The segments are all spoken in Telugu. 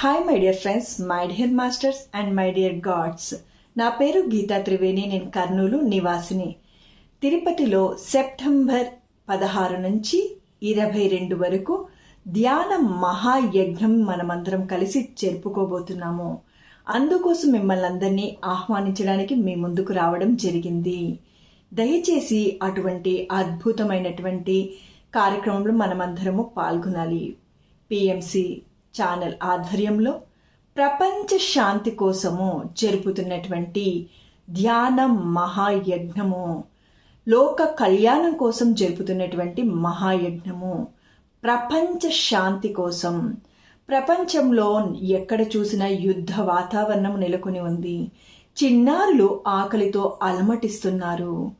Hi my dear friends my dear masters and my dear gods నా పేరు గీతా త్రివేణి నేను కర్నూలు నివాసిని. తిరుపతిలో సెప్టెంబర్ పదహారు నుంచి ఇరవై రెండు వరకు ధ్యాన మహాయజ్ఞం మనమందరం కలిసి జరుపుకోబోతున్నాము. అందుకోసం మిమ్మల్ని అందరినీ ఆహ్వానించడానికి మీ ముందుకు రావడం జరిగింది. దయచేసి అటువంటి అద్భుతమైనటువంటి కార్యక్రమంలో మనమందరము పాల్గొనాలి. పిఎంసి ఛానల్ ఆధ్వర్యంలో ప్రపంచ శాంతి కోసము జరుపుతున్నటువంటి ధ్యాన మహాయజ్ఞము. లోక కళ్యాణం కోసం జరుపుతున్నటువంటి మహాయజ్ఞము. ప్రపంచ శాంతి కోసం. ప్రపంచంలో ఎక్కడ చూసినా యుద్ధ వాతావరణం నెలకొని ఉంది. చిన్నారులు ఆకలితో అలమటిస్తున్నారు.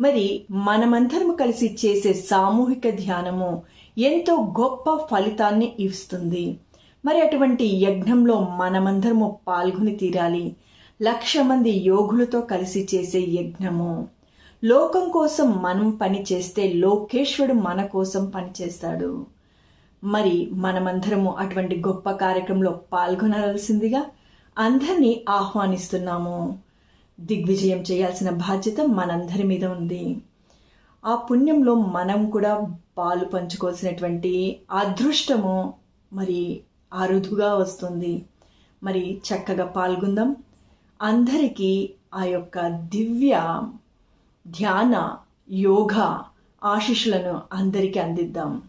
మరి మనమందరం కలిసి చేసే సామూహిక ధ్యానము ఎంతో గొప్ప ఫలితాన్ని ఇస్తుంది. మరి అటువంటి యజ్ఞంలో మనమందరము పాల్గొని తీరాలి. లక్ష మంది యోగులతో కలిసి చేసే యజ్ఞము. లోకం కోసం మనం పని చేస్తే లోకేశ్వరుడు మన కోసం పనిచేస్తాడు మరి మనమందరము అటువంటి గొప్ప కార్యక్రమంలో పాల్గొనాల్సిందిగా అందరినీ ఆహ్వానిస్తున్నాము. దిగ్విజయం చేయాల్సిన బాధ్యత మనందరి మీద ఉంది. ఆ పుణ్యంలో మనం కూడా పాలు పంచుకోవాల్సినటువంటి అదృష్టము మరి అరుదుగా వస్తుంది. మరి చక్కగా పాల్గొందాం. అందరికీ ఆ యొక్క దివ్య ధ్యాన యోగా ఆశీస్సులను అందరికీ అందిద్దాం.